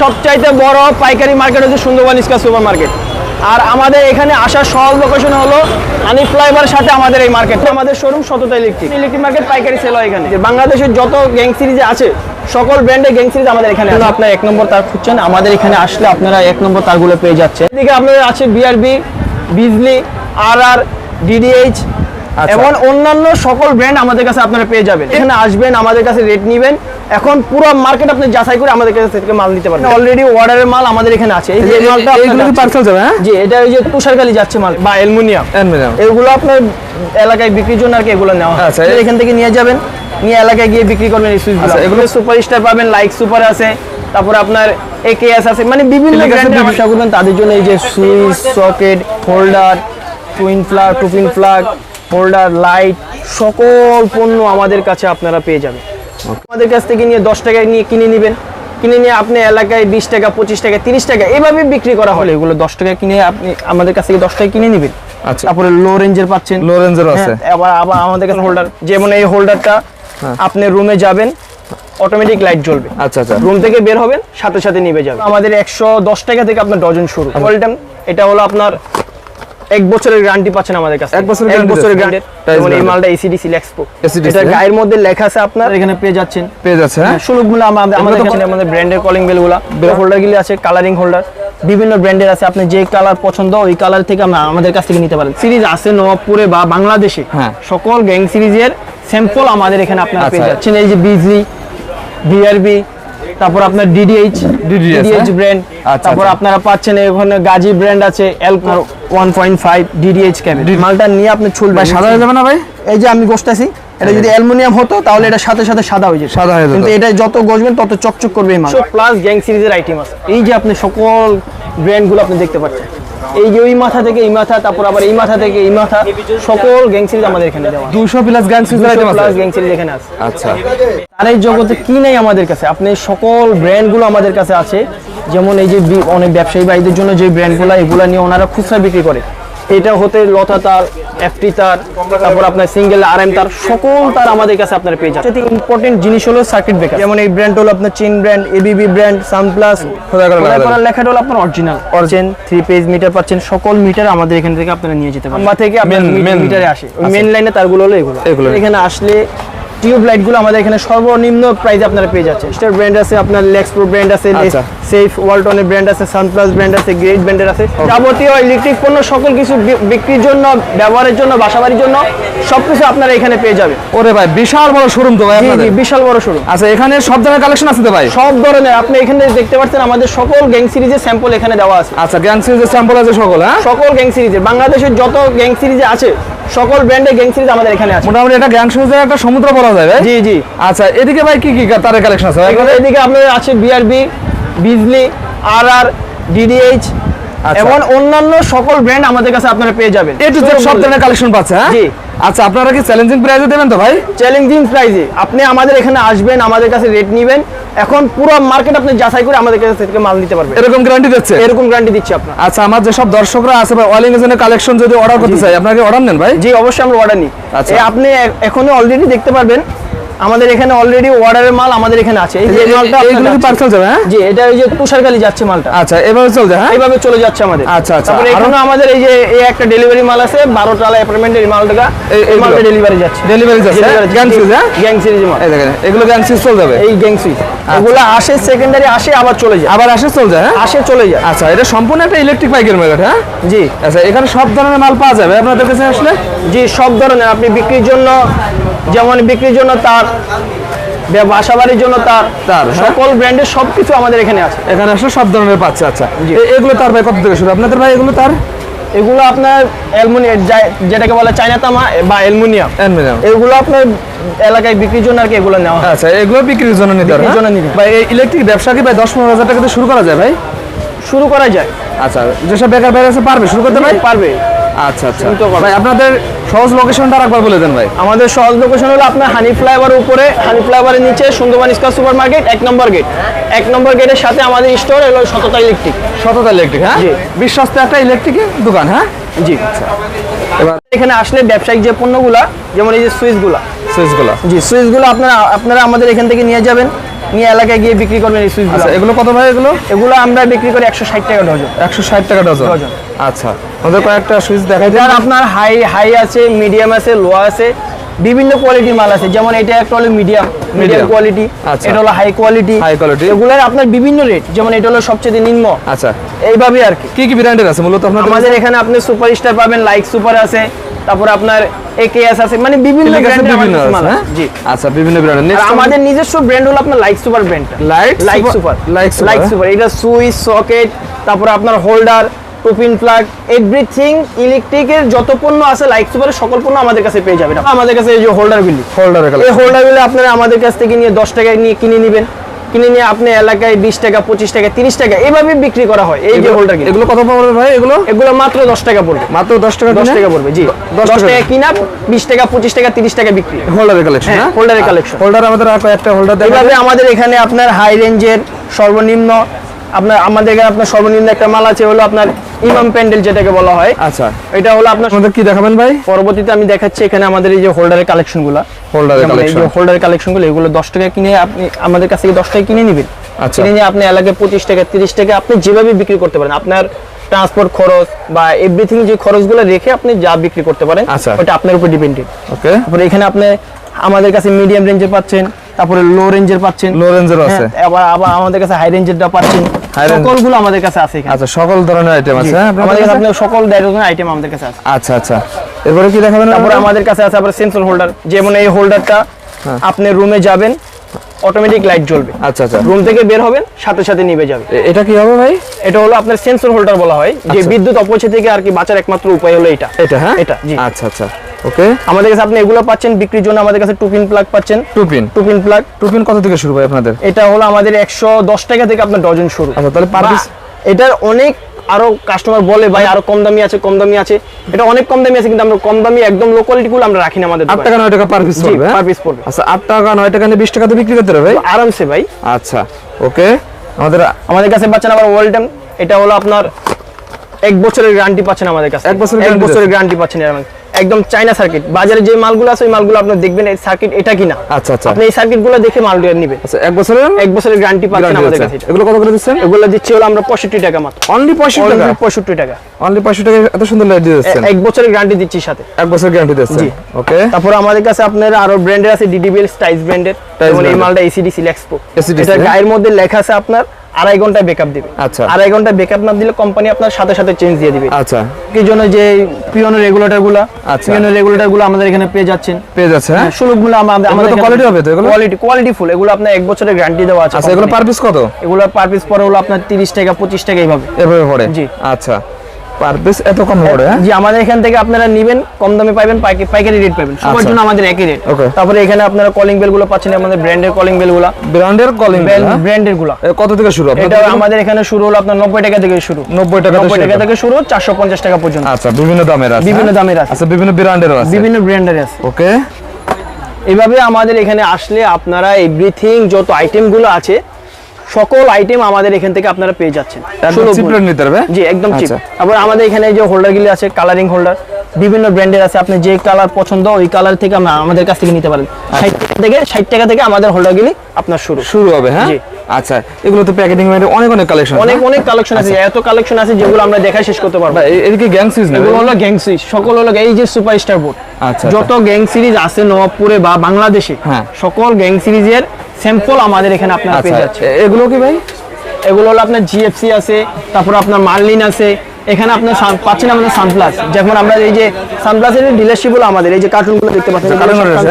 সবচাইতে বড় পাইকারি মার্কেট হচ্ছে সুন্দরবন ইস্কা সুপার মার্কেট আর আমাদের এখানে আসার সহজ লোকেশন হলো আনি ফ্লাইওভারের সাথে আমাদের এই মার্কেট আমাদের শোরুম সততা ইলেকট্রিক ইলেকট্রিক মার্কেট পাইকারি সেল হয় এখানে। বাংলাদেশের যত গ্যাং সিরিজে আছে সকল ব্র্যান্ডের গ্যাং সিরিজ আমাদের এখানে আপনার এক নম্বর তার খুঁজছেন আমাদের এখানে আসলে আপনারা এক নম্বর তারগুলো পেয়ে যাচ্ছে এদিকে আপনাদের আছে বিআরবি বিজলি আর আর ডিডিএইচ। এবং অন্যান্য সকল ব্র্যান্ড আমাদের কাছে আপনারা পেয়ে যাবেন। এখানে আসবেন আমাদের কাছে রেট নেবেন। এখন পুরো মার্কেট আপনি যাচাই করে আমাদের কাছে থেকে মাল নিতে পারবেন। অলরেডি অর্ডারের মাল আমাদের এখানে আছে। এই যে মালটা এইগুলো কি পার্সেল যাবে হ্যাঁ? জি এটা ওই যে তুষারকালি যাচ্ছে মাল। বা অ্যালুমিনিয়াম। অ্যালুমিনিয়াম। এগুলো আপনার এলাকায় বিক্রির জন্য আর কি এগুলো নেওয়া আচ্ছা, আচ্ছা এখান থেকে নিয়ে যাবেন নিয়ে এলাকায় গিয়ে বিক্রি করবেন এই সুইচগুলো আচ্ছা, এগুলো সুপার স্টার পাবেন লাইক সুপার আছে তারপর আপনার একেএস আছে মানে বিভিন্ন ব্র্যান্ডের ব্যবসা করবেন তাদের জন্য এই যে switch socket holder twin plug two pin plug holder light সকল পণ্য আমাদের কাছে আপনারা পেয়ে যাবেন। আমাদের কাছ থেকে নিয়ে দশ টাকায় নিয়ে কিনে নেবেন। কিনে নিয়ে আপনি এলাকায় বিশ টাকা পঁচিশ টাকা তিরিশ টাকা এভাবে বিক্রি করা হলে এগুলো দশ টাকা কিনে আপনি আমাদের কাছ থেকে দশ টাকা কিনে নেবেন। আচ্ছা। তারপরে লো রেঞ্জের পাচ্ছেন। লো রেঞ্জের আছে। হ্যাঁ, আবার আবার আমাদের কাছে হোল্ডার যেমন এই হোল্ডারটা আপনি রুমে যাবেন অটোমেটিক লাইট জ্বলবে। আচ্ছা আচ্ছা। রুম থেকে বের হবেন সাথে সাথে নিবে যাবে আমাদের একশো দশ টাকা থেকে আপনার ডজন শুরু। ওয়ালটাম এটা হলো আপনার এক বছরের গ্যারান্টি পাচ্ছেন আমাদের কাছে এক বছরের এক বছরের গ্যারান্টি যেমন এই। মালটা এসিডিসি এক্সপো ACDC, এটা হ্যাঁ? গায়ের মধ্যে লেখা আছে আপনার। এখানে পেয়ে যাচ্ছেন। পেয়ে যাচ্ছে হ্যাঁ। শুলুকগুলো আমাদের আমাদের কাছে আমাদের ব্র্যান্ডের কলিং বেলগুলো হোল্ডার গুলি আছে কালারিং হোল্ডার বিভিন্ন ব্র্যান্ডের আছে আপনি যে কালার পছন্দ ওই কালার থেকে আমরা আমাদের কাছ থেকে নিতে পারেন। সিরিজ আছে নবাবপুরে বা বাংলাদেশে। হ্যাঁ। সকল গ্যাং সিরিজের স্যাম্পল আমাদের এখানে আপনারা পেয়ে আচ্ছা। যাচ্ছেন। এই যে বিজলি বিআরবি তারপর আপনার ডিডিএইচ ডিডিএইচ? ব্র্যান্ড তারপর। আপনারা পাচ্ছেন এখানে গাজী ব্র্যান্ড আছে পয়েন্ট ফাইভ ডিডিএইচ ক্যাবেন মালটা নিয়ে আপনি চলবে ভাই সাদা হয়ে যাবে না ভাই? এই যে আমি গোসতেছি এটা যদি অ্যালুমিনিয়াম হতো তাহলে এটা সাথে সাথে সাদা হয়ে যেত। সাদা হয়ে যেত। কিন্তু এটা যত গজবেন তত চকচক করবে এই মাল। প্লাস গ্যাং সিরিজের আইটেম আছে। এই যে আপনি সকল ব্র্যান্ডগুলো আপনি দেখতে পাচ্ছেন। এই যে ওই মাথা থেকে এই মাথা তারপর আবার এই মাথা থেকে এই মাথা সকল গ্যাং সিরিজ আমাদের এখানে দেওয়া 200 plus gang series item plus gang series এখানে আছে। আচ্ছা। আর এই জগতে কি নাই আমাদের কাছে? আপনি সকল ব্র্যান্ডগুলো আমাদের কাছে আছে। যেমন এই যে অনেক ব্যবসায়ী ভাইদের জন্য যে ব্র্যান্ড ব্র্যান্ডগুলো এগুলো নিয়ে ওনারা খুচরা বিক্রি করে। এটা হতে লতা তার এফটি তার তারপর আপনার সিঙ্গেল আর এম তার সকল তার আমাদের কাছে আপনার পেয়ে যাবেন। ইম্পর্টেন্ট জিনিস হলো সার্কিট ব্রেকার যেমন এই ব্র্যান্ড হলো আপনার চেন ব্র্যান্ড এবিবি ব্র্যান্ড সানপ্লাস থাকে। লেখাটা হলো আপনার original origin three phase meter পাচ্ছেন সকল মিটার আমাদের এখান থেকে আপনারা নিয়ে যেতে পারেন বা থেকে আপনার মিটারে আসে মেন লাইনে তারগুলো হলো এগুলো। এখানে আসলে টিউব লাইটগুলো আমাদের এখানে সর্বনিম্ন প্রাইসে আপনারা পেয়ে যাচ্ছেন। স্টার ব্র্যান্ড আছে আপনার লেক্স প্রো ব্র্যান্ড আছে। সেফ ওয়ালটনের ব্র্যান্ড আছে সানপ্লাস ব্র্যান্ড আছে গ্রেট ব্র্যান্ডের আছে। যাবতীয় ইলেকট্রিক পণ্য সকল কিছু বিক্রির জন্য ব্যবহারের জন্য বাসাবাড়ির জন্য সবকিছু আপনারা এখানে পেয়ে যাবেন। ওরে ভাই বিশাল বড় শোরুম তো ভাই আপনাদের। বিশাল বড় শোরুম আচ্ছা এখানে সব ধরনের কালেকশন আছে তো ভাই? সব ধরনের আপনি এখানে দেখতে পাচ্ছেন আমাদের সকল গ্যাং সিরিজের স্যাম্পল এখানে দেওয়া আছে। আচ্ছা গ্যাং সিরিজের স্যাম্পল আছে সকল হ্যাঁ? সকল গ্যাং সিরিজের বাংলাদেশের যত গ্যাং সিরিজে আছে সকল ব্র্যান্ডের গ্যাং সিরিজ আমাদের এখানে আছে। মোটামুটি এটা গ্যাং সিরিজের একটা সমুদ্র বলা যায় জি জি। আচ্ছা এদিকে ভাই কি কি তারের কালেকশন আছে? এদিকে আপনাদের আছে বিআরবি বিজলি আর আর ডিডিএইচ। এবং অন্যান্য সকল ব্র্যান্ড আমাদের কাছে আপনারা পেয়ে যাবেন। এ টু জেড সব ধরনের কালেকশন পাচ্ছে হ্যাঁ? জি। আচ্ছা আপনারা কি চ্যালেঞ্জিং প্রাইসে দেবেন তো ভাই? চ্যালেঞ্জিং প্রাইজে আপনি আমাদের এখানে আসবেন আমাদের কাছে রেট নেবেন। এখন পুরো মার্কেট আপনি যাচাই করে আমাদের কাছে থেকে মাল নিতে পারবেন। এরকম গ্যারান্টি দিচ্ছে? এরকম গ্যারান্টি দিচ্ছি আপনার। আচ্ছা আমার যে সব দর্শকরা আছে ভাই অল ইংলিশের কালেকশন যদি অর্ডার করতে চাই আপনাকে অর্ডার নেন ভাই? জি অবশ্যই আমরা অর্ডার নিই। আচ্ছা। আপনি এখনই অলরেডি দেখতে পারবেন আমাদের এখানে অলরেডি অর্ডারের মাল আমাদের এখানে আছে। এই যে মালটা এইগুলো কি পার্সেল যাবে হ্যাঁ? জি এটা ওই যে তুষারকালি যাচ্ছে মালটা। আচ্ছা এভাবে চলছে হ্যাঁ? এইভাবে চলে যাচ্ছে আমাদের। আচ্ছা, আচ্ছা। তারপরে এখানে আমাদের এই যে এই একটা ডেলিভারি মাল আছে বারো টালা অ্যাপার্টমেন্টের এই মালটা এই মালটা ডেলিভারি যাচ্ছে। ডেলিভারি যাচ্ছে গ্যাং সিরিজ হ্যাঁ? গ্যাং সিরিজ মাল। এই দেখেন এগুলো গ্যাং সিরিজ চলে যাবে। এই গ্যাং সিরিজ এগুলো আসে সেকেন্ডারি আসে আবার চলে যায়। আবার আসে চলে যায় হ্যাঁ? আসে চলে যায়। আচ্ছা এটা সম্পূর্ণ একটা ইলেকট্রিক বাইকের মার্কেট হ্যাঁ? জি। আচ্ছা এখানে সব ধরনের মাল পাওয়া যাবে আপনাদের কাছে আসলে? জি সব ধরনের। আপনি বিক্রির জন্য যেমন বিক্রির জন্য তার বাসাবাড়ির জন্য তার তার, হ্যাঁ। সকল ব্র্যান্ডের সবকিছু আমাদের এখানে আছে। এখানে আসলে সব ধরনের পাচ্ছে আচ্ছা। এগুলো তার ভাই কত থেকে শুরু? আপনাদের ভাই এগুলো তার? এগুলো আপনার অ্যালমুনিয়াম যেটাকে বলে চায়না তামা বা অ্যালুমিনিয়াম। অ্যালুমিনিয়াম। এগুলো আপনার এলাকায় বিক্রির জন্য আর কি এগুলো নেওয়া হয়। আচ্ছা এগুলো বিক্রির জন্য নিতে বিক্রির জন্য নিতে। ভাই এই ইলেকট্রিক ব্যবসা কি ভাই দশ পনেরো হাজার টাকা দিয়ে শুরু করা যায় ভাই? শুরু করা যায়। আচ্ছা যেসব বেকার বাইরে আছে পারবে শুরু করতে ভাই? পারবে। আচ্ছা আচ্ছা। ভাই আপনাদের সহজ লোকেশনটা একবার বলে দেন ভাই। আমাদের সহজ লোকেশন হলো আপনার হানি ফ্লাইওভারের উপরে হানি ফ্লাইওভারের নিচে সুন্দরবন স্কয়ার সুপার মার্কেট এক নম্বর গেট এক নম্বর গেটের সাথে আমাদের স্টোর হলো সততা ইলেকট্রিক শততা ইলেকট্রিক হ্যাঁ। বিশ্বস্ত একটা ইলেকট্রিকের দোকান হ্যাঁ? জি। এবার এখানে আসলে ব্যবসায়িক যে পণ্যগুলা যেমন এই যে সুইচগুলা। সুইচগুলো। জি সুইচগুলো আপনারা আপনারা আমাদের এখান থেকে নিয়ে যাবেন। নিয়ে এলাকায় গিয়ে বিক্রি করবেন এই সুইচগুলো আচ্ছা এগুলো কত ভাই এগুলো? এগুলো আমরা বিক্রি করি একশো ষাট টাকা ডজন। একশো ষাট টাকা ডজন? ডজন। আচ্ছা আমাদের কয়েকটা সুইচ দেখা যায় আপনার হাই হাই আছে মিডিয়াম আছে লো আছে। বিভিন্ন কোয়ালিটির মাল আছে। যেমন এটা একটা হলো মিডিয়াম মিডিয়াম। কোয়ালিটি। এটা হলো হাই কোয়ালিটি High quality। এগুলোর আপনার বিভিন্ন রেট যেমন এটা হলো সবচেয়ে নিম্ন। আচ্ছা। এইভাবে আর কি। কি কি ব্র্যান্ডের আছে মূলত আপনাদের? আমাদের এখানে আপনি সুপার স্টার পাবেন লাইক সুপার আছে তারপর আপনার একেএস আছে মানে বিভিন্ন ব্র্যান্ডের বিভিন্ন হ্যাঁ? জি। আচ্ছা বিভিন্ন ব্র্যান্ডের আর আমাদের নিজস্ব ব্র্যান্ড হলো আপনার like super brand Light like Super- super like? Super এটা সুইচ সকেট তারপর আপনার হোল্ডার টোপিন প্লাগ এভরিথিং ইলেকট্রিকের যত পণ্য আছে লাইক সুপারের সকল পণ্য আমাদের কাছে পেয়ে যাবেন। আমাদের কাছে এই যে হোল্ডারগুলি হোল্ডারের এই কালেকশন হোল্ডারগুলো আপনারা আমাদের কাছ থেকে নিয়ে দশ টাকায় নিয়ে কিনে নেবেন। কিনে নিয়ে আপনি এলাকায় বিশ টাকা পঁচিশ টাকা তিরিশ টাকা এভাবে বিক্রি করা হয় এই যে হোল্ডারগুলো এগুলো কত পাবে ভাই এগুলো? এগুলো মাত্র দশ টাকা পড়বে। মাত্র দশ টাকা দশ টাকা পড়বে জি। দশ টাকা। কিনা। বিশ টাকা পঁচিশ টাকা তিরিশ টাকা বিক্রি। হোল্ডারের কালেকশন হ্যাঁ holder হোল্ডার আমাদের কয়েকটা হোল্ডার এইভাবে আমাদের এখানে আপনার হাই রেঞ্জের সর্বনিম্ন আপনার আমাদের এখানে আপনার সর্বনিম্ন একটা মাল আছে হলো আপনার ইমাম প্যান্ডেল যেটাকে বলা হয়। আচ্ছা। এটা হলো আপনার আমাদের কি দেখাবেন ভাই? পরবর্তীতে আমি দেখাচ্ছি এখানে আমাদের এই যে হোল্ডারের কালেকশনগুলো হোল্ডারের কালেকশন হোল্ডারেরগুলো এগুলো দশ টাকা কিনে আপনি আমাদের কাছ থেকে দশ টাকা কিনে নেবেন। আচ্ছা। কিনে নিয়ে আপনি এলাকায় পঁচিশ টাকা তিরিশ টাকা আপনি যেভাবে বিক্রি করতে পারেন আপনার ট্রান্সপোর্ট খরচ বা এভরিথিং যে খরচগুলো রেখে আপনি যা বিক্রি করতে পারেন আচ্ছা। ওটা আপনার উপর ডিপেন্ডেড ওকে তারপরে এখানে আপনি আমাদের কাছে মিডিয়াম রেঞ্জের পাচ্ছেন। তারপরে লো রেঞ্জের পাচ্ছেন। লো রেঞ্জের আছে। হ্যাঁ, আবার আবার আমাদের কাছে হাই রেঞ্জেরটা পাচ্ছেন। সকলগুলো আমাদের কাছে আছে এখানে। আচ্ছা সকল ধরনের আইটেম আছে হ্যাঁ আমাদের কাছে? আপনার সকল ধরনের আইটেম আমাদের কাছে আছে। আচ্ছা আচ্ছা। এরপরে কি দেখাবেন? তারপরে আমাদের কাছে আছে আবার সেন্সর হোল্ডার যেমন এই হোল্ডারটা হ্যাঁ। আপনি রুমে যাবেন অটোমেটিক লাইট জ্বলবে। আচ্ছা আচ্ছা। রুম থেকে বের হবেন সাথে সাথে নিভে যাবে। এটা কি হবে ভাই? এটা হলো আপনার সেন্সর হোল্ডার বলা হয়। যে আচ্ছা। বিদ্যুৎ অপচয় থেকে আর কি বাঁচার একমাত্র উপায় হলো এটা। এটা হ্যাঁ? এটা, জি। আচ্ছা আচ্ছা। ওকে? আমাদের কাছে আপনি এগুলো পাচ্ছেন বিক্রির জন্য আমাদের কাছে টু পিন প্লাগ পাচ্ছেন। Two pin two pin plug two pin কত থেকে শুরু ভাই আপনাদের? এটা হলো আমাদের একশো দশ টাকা থেকে আপনার ডজন শুরু। আচ্ছা তাহলে পার পিস এটার অনেক আরও কাস্টমার বলে ভাই আরও কম দামি আছে কম দামি আছে। এটা অনেক কম দামি আছে কিন্তু আমরা কম দামি একদম লো কোয়ালিটি গুলো আমরা রাখি না আমাদের আট দোকানে। টাকা নয় টাকা পার পিস পড়বে পার হ্যাঁ? পিস পড়বে। আচ্ছা আট টাকা নয় টাকা নিয়ে বিশ টাকাতে বিক্রি করতে হবে ভাই? আরামসে ভাই। আচ্ছা ওকে। আমাদের আমাদের কাছে পাচ্ছেন আবার ওয়ালটন এটা হলো আপনার এক বছরের গ্যারান্টি পাচ্ছেন আমাদের কাছে এক বছরের এক বছরের গ্যারান্টি পাচ্ছেন এর। একদম চাইনা সার্কিট বাজারে যে মালগুলো আছে ওই মালগুলো আপনি দেখবেন এই সার্কিট এটা কিনা। আচ্ছা আচ্ছা। আপনি এই সার্কিটগুলো দেখে মালটা নেবেন। আচ্ছা এক বছরের? এক বছরের গ্যারান্টি পাচ্ছেন আমাদের কাছে। এগুলো কত করে দিচ্ছেন এগুলো দিচ্ছি হলো আমরা পঁয়ষট্টি টাকা মাত্র। অনলি পঁয়ষট্টি টাকা? পঁয়ষট্টি টাকা। অনলি পঁয়ষট্টি টাকা এত সুন্দর লাইট দিচ্ছেন। এক বছরের গ্যারান্টি দিচ্ছি সাথে। এক বছর গ্যারান্টি দিচ্ছেন। জি। ওকে তারপর আমাদের কাছে আপনার আরও ব্র্যান্ডের আছে ডিডিবিএল স্টাইস ব্র্যান্ডের যেমন এই মালটা এসিডিসি লেক্সপো ACDC, এটা? গায়ের মধ্যে লেখা আছে আপনার আড়াই ঘন্টায় ব্যাকআপ দিবে। আচ্ছা। আড়াই ঘন্টায় ব্যাকআপ না দিলে কোম্পানি আপনার সাথে সাথে চেঞ্জ দিয়ে দিবে। আচ্ছা। কি জন্য যে পিওনের রেগুলেটরগুলো আচ্ছা। পিওনের রেগুলেটরগুলো আমাদের এখানে পেয়ে যাচ্ছেন। পেয়ে যাচ্ছে হ্যাঁ? সুলভগুলো আমাদের কোয়ালিটি তো কোয়ালিটি হবে তো এগুলো? কোয়ালিটি কোয়ালিটি ফুল এগুলো আপনার এক বছরের গ্যারান্টি দেওয়া আছে আচ্ছা এগুলো পার পিস কত? এগুলো পার পিস পরে হলো আপনার 30 টাকা 25 টাকা এইভাবে। এভাবে পড়ে? জি। আচ্ছা। পার পিস এত কম পড়ে হ্যাঁ? জি আমাদের এখান থেকে আপনারা নেবেন কম দামে পাবেন পাইকারি- রেট পাবেন সবার আচ্ছা। জন্য আমাদের একই রেট. তারপরে এখানে আপনারা কলিং বেলগুলো পাচ্ছেন আমাদের ব্র্যান্ডের কলিং বেলগুলো। ব্র্যান্ডের কলিং ব্র্যান্ডেরগুলো। কত থেকে শুরু? এটা আমাদের এখানে শুরু হলো আপনার নব্বই টাকা থেকে শুরু। 90 টাকা নব্বই টাকা থেকে শুরু চারশো পঞ্চাশ টাকা পর্যন্ত। আচ্ছা বিভিন্ন দামের আছে বিভিন্ন হ্যাঁ? দামের আছে। আচ্ছা বিভিন্ন ব্র্যান্ডেরও আছে। বিভিন্ন ব্র্যান্ডের আছে। ওকে এইভাবে আমাদের এখানে আসলে আপনারা এভরিথিং যত আইটেমগুলো আছে সকল আইটেম আমাদের এখান থেকে আপনারা পেয়ে যাচ্ছেন। নিতে জি একদম চিপ আচ্ছা। তারপর আমাদের এখানে যে হোল্ডার গুলি আছে কালারিং হোল্ডার বিভিন্ন ব্র্যান্ডের আছে আপনি যে কালার পছন্দ ওই কালার থেকে আমাদের কাছ থেকে নিতে পারেন। ষাট টাকা থেকে ষাট টাকা থেকে আমাদের হোল্ডার গুলি আপনার শুরু। শুরু হবে হ্যাঁ। আচ্ছা এগুলো তো প্যাকেটিং মানে অনেক অনেক কালেকশন অনেক অনেক কালেকশন আছে এত কালেকশন আছে যেগুলো আমরা দেখা শেষ করতে পারব। এদিকে গ্যাং সিরিজ না এগুলো হলো গ্যাং সিরিজ সকল হলো এই যে সুপারস্টার বোর্ড আচ্ছা, যত গ্যাং সিরিজ আছে নবাবপুরে বা বাংলাদেশে হ্যাঁ। সকল গ্যাং সিরিজের স্যাম্পল আমাদের এখানে আপনারা আচ্ছা পেয়ে যাচ্ছে এগুলো কি ভাই এগুলো হলো আপনার জিএফসি আছে তারপর আপনার মার্লিন আছে এখানে আপনার পাচ্ছেন আমাদের সানপ্লাস যেমন আমরা এই যে সানপ্লাসের ডিলারশিপ হলো আমাদের এই যে কার্টুনগুলো দেখতে পাচ্ছেন আচ্ছা, Sunplus।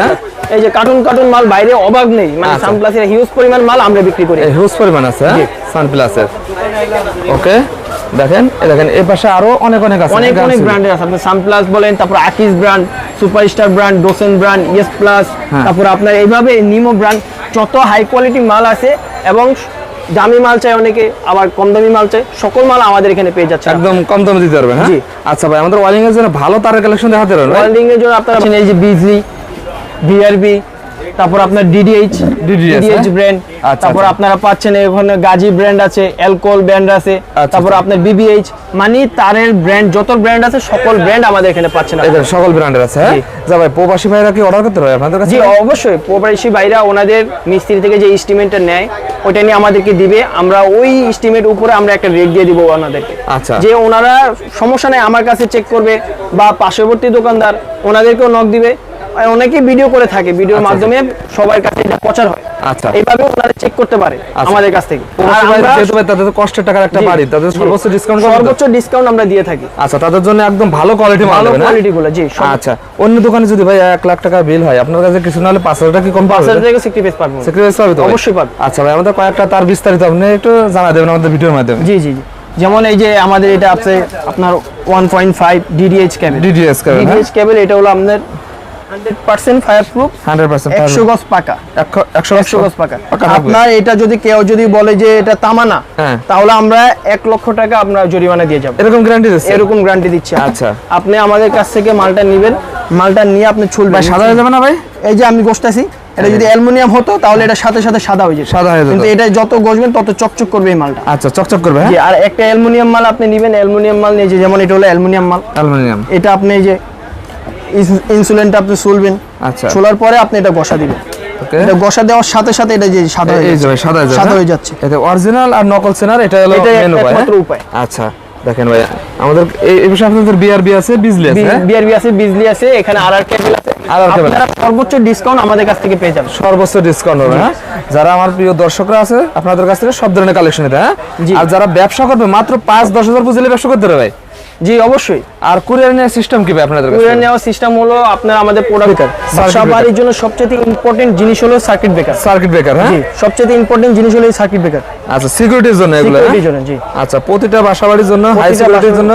এই যে কার্টুন কার্টুন মাল বাইরে অভাব নেই মানে আচ্ছা। সানপ্লাসের হিউজ পরিমাণ মাল আমরা বিক্রি করি হিউজ পরিমাণ আছে সানপ্লাসের ওকে দেখেন এই দেখেন এই পাশে আরও অনেক অনেক আছে অনেক অনেক series। ব্র্যান্ডের আছে আপনি সানপ্লাস বলেন তারপর আকিস ব্র্যান্ড সুপারস্টার ব্র্যান্ড ডোসেন ব্র্যান্ড ইয়েস প্লাস হ্যাঁ। তারপর আপনার এইভাবে নিমো ব্র্যান্ড যত হাই কোয়ালিটি মাল আছে এবং দামি মাল চাই অনেকে আবার কম দামি মাল চাই সকল মাল আমাদের এখানে পেয়ে যাচ্ছে একদম কম দামে দিতে পারবেন হ্যাঁ জি। আচ্ছা ভাই আমাদের ওয়ালিং এর জন্য ভালো তারের কালেকশন দেখাতে পারবেন ওয়ালিং এর জন্য আপনারা পাচ্ছেন এই যে বিজলি বিআরবি তারপর আপনার ডিডিএইচ ডিডিএইচ হ্যাঁ? ব্র্যান্ড তারপর। আপনারা পাচ্ছেন এখানে গাজী ব্র্যান্ড আছে অ্যালকোহল ব্র্যান্ড আছে আচ্ছা, তারপর আচ্ছা। আপনার বিবিএইচ মানে তারের ব্র্যান্ড যত ব্র্যান্ড আছে সকল ব্র্যান্ড আমাদের এখানে পাচ্ছেন সকল ব্র্যান্ডের আছে হ্যাঁ? যা ভাই প্রবাসী ভাইরা কি অর্ডার করতে পারে আপনাদের কাছে? জি অবশ্যই। প্রবাসী ভাইরা ওনাদের মিস্ত্রি থেকে যে এস্টিমেটটা নেয় ওটা নিয়ে আমাদেরকে দিবে। আমরা ওই এস্টিমেট উপরে আমরা একটা রেট দিয়ে দিব ওনাদেরকে। আচ্ছা। যে ওনারা সমস্যা নেই আমার কাছে চেক করবে বা পার্শ্ববর্তী দোকানদার ওনাদেরকেও নক দিবে। অনেকে ভিডিও করে থাকে ভিডিওর আচ্ছা, আচ্ছা। মাধ্যমে সবার কাছে এটা প্রচার হয়। আচ্ছা। এইভাবে ওনারা চেক করতে পারে আচ্ছা। আমাদের কাছ থেকে। তাদের কষ্টের টাকার একটা বাড়ি তাদের সর্বোচ্চ ডিসকাউন্ট সর্বোচ্চ ডিসকাউন্ট আমরা দিয়ে থাকি। আচ্ছা তাদের জন্য একদম ভালো কোয়ালিটি ভালো কোয়ালিটি গুলো জি আচ্ছা অন্য দোকানে যদি ভাই 1 লাখ টাকা বিল হয় আপনার কাছে কিছু না হলে 5 টাকা কি কম পাবে 5 হাজার টাকা সিক্রেট পাবেন। সিক্রেট পাবে তো অবশ্যই পাবে আচ্ছা ভাই আমাদের কয়েকটা তার বিস্তারিত আপনি একটু জানা দেবেন আমাদের ভিডিওর মাধ্যমে। জি জি জি। যেমন এই যে আমাদের এটা আছে আপনার 1.5 DDH cable DDH cable DDH cable এটা হলো আমাদের আপনি আমাদের কাছ থেকে মালটা নিবেন মালটা নিয়ে আপনি চুল ভাই সাদা হয়ে যাবে না ভাই? এই যে আমি গোষ্টাছি এটা যদি অ্যালুমিনিয়াম হতো তাহলে এটা সাথে সাথে সাদা হয়ে যাবে সাদা হয়ে যেত। কিন্তু এটা যত গজবেন তত চকচক করবে এই মালটা। আচ্ছা চকচক করবে হ্যাঁ? আর একটা অ্যালুমিনিয়াম মাল আপনি নিবেন অ্যালুমিনিয়াম মাল নিয়ে যেমন এটা হলো অ্যালুমিনিয়াম মাল। অ্যালুমিনিয়াম। এটা আপনি যে ইনসুলেন্টটা আপনি চুলবেন আচ্ছা। চুলার পরে আপনি এটা ঘষা দিবেন এটা দেওয়ার সাথে সাথে এটা যে সাদা হয়ে এই যে যাচ্ছে সাদা হয়ে সাদা হ্যাঁ? হয়ে যাচ্ছে এতে অরিজিনাল আর নকল সেনার এটা হলো মেন উপায় হ্যাঁ? উপায়। আচ্ছা দেখেন ভাই আমাদের এই বিষয়ে আপনাদের বিআরবি আছে বিজলি আছে হ্যাঁ? বিআরবি আছে বিজলি আছে এখানে আর আর কেবল আছে। আপনারা সর্বোচ্চ ডিসকাউন্ট আমাদের কাছ থেকে পেয়ে যাবেন সর্বোচ্চ ডিসকাউন্ট হবে হ্যাঁ যারা আমার প্রিয় দর্শকরা আছে আপনাদের কাছ থেকে সব ধরনের কালেকশন নিতে হ্যাঁ আর যারা ব্যবসা করবে মাত্র পাঁচ দশ হাজার বুঝলে ব্যবসা করতে পারবে ভাই জি অবশ্যই। আর কুরিয়ার নেওয়ার সিস্টেম কি আপনাদের কুরিয়ার নেওয়ার সিস্টেম হলো আপনার আমাদের প্রোডাক্ট breaker। জন্য সবচেয়ে ইম্পর্টেন্ট জিনিস হলো সার্কিট ব্রেকার সার্কিট ব্রেকার হ্যাঁ? সবচেয়ে ইম্পর্টেন্ট জিনিস হলো এই সার্কিট ব্রেকার আচ্ছা সিকিউরিটির জন্য এগুলো হ্যাঁ? সিকিউরিটির জন্য জি। আচ্ছা প্রতিটা বাসাবাড়ির জন্য হাই সিকিউরিটির জন্য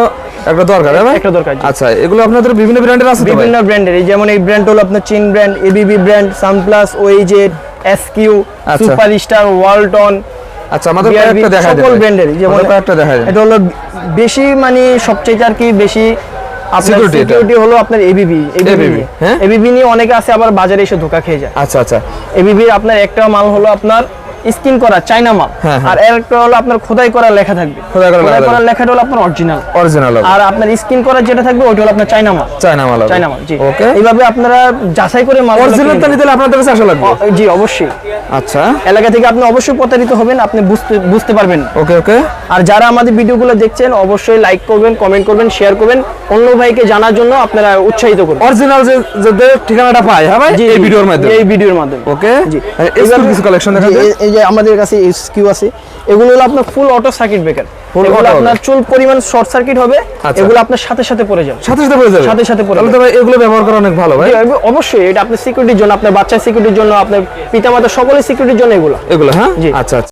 একটা দরকার হ্যাঁ একটা দরকার, আচ্ছা এগুলো আপনাদের বিভিন্ন ব্র্যান্ডের আছে বিভিন্ন ব্র্যান্ডের এই যেমন এই ব্র্যান্ড হলো আপনার চীন brand ABB brand Sunplus OEZ SQ আচ্ছা। সুপার স্টার ওয়ালটন আচ্ছা আমাদের BRB কয়েকটা দেখা সকল যায় যেমন যেমন কয়েকটা দেখা যায় এটা হলো বেশি মানে সবচেয়ে আর কি বেশি আপনার Security এটা। সিকিউরিটি হলো আপনার এবিবি ABB, হ্যাঁ? এবিবি নিয়ে অনেকে আছে আবার বাজারে এসে ধোকা খেয়ে যায়। আচ্ছা আচ্ছা। এবিবির আপনার একটা মাল হলো আপনার স্কিন করা চাইনা মাল। হ্যাঁ, হ্যাঁ। আর একটা হলো আপনার খোদাই করা লেখা থাকবে। খোদাই করা লেখা করা লেখাটা হলো আপনার অরিজিনাল অরিজিনাল আর আপনার স্কিন করা যেটা থাকবে ওটা হলো আপনার চাইনা মাল। চায়না মাল চাইনা মাল জি। ওকে। এইভাবে আপনারা যাচাই করে মাল অরিজিনালটা নিতে হলে আপনাদের কাছে আসা লাগবে। জি অবশ্যই। আচ্ছা। এলাকা থেকে আপনি অবশ্যই প্রতারিত হবেন আপনি বুঝতে বুঝতে পারবেন ওকে ওকে। আর যারা আমাদের ভিডিওগুলো দেখছেন অবশ্যই লাইক করবেন কমেন্ট করবেন শেয়ার করবেন। অন্য ভাইকে জানার জন্য আপনারা উৎসাহিত করবেন অরিজিনাল যে যে ঠিকানাটা পায় হ্যাঁ ভাই? এই ভিডিওর মাধ্যমে। এই ভিডিওর মাধ্যমে। ওকে। জি। এইভাবে- কিছু কালেকশন দেখা এই- এই যে আমাদের কাছে এসকিউ আছে এগুলো হলো আপনার ফুল অটো সার্কিট ব্রেকার এগুলো আপনার চুল পরিমাণ শর্ট সার্কিট হবে আচ্ছা। এগুলো আপনার সাথে সাথে পড়ে যাবে। সাথে সাথে পড়ে যাবে? সাথে সাথে পড়ে তাহলে এগুলো ব্যবহার করা অনেক ভালো ভাই। অবশ্যই এটা আপনার সিকিউরিটির জন্য আপনার বাচ্চার সিকিউরিটির জন্য আপনার পিতামাতা সকলের সিকিউরিটির জন্য এগুলো। এগুলো হ্যাঁ? জি। আচ্ছা আচ্ছা।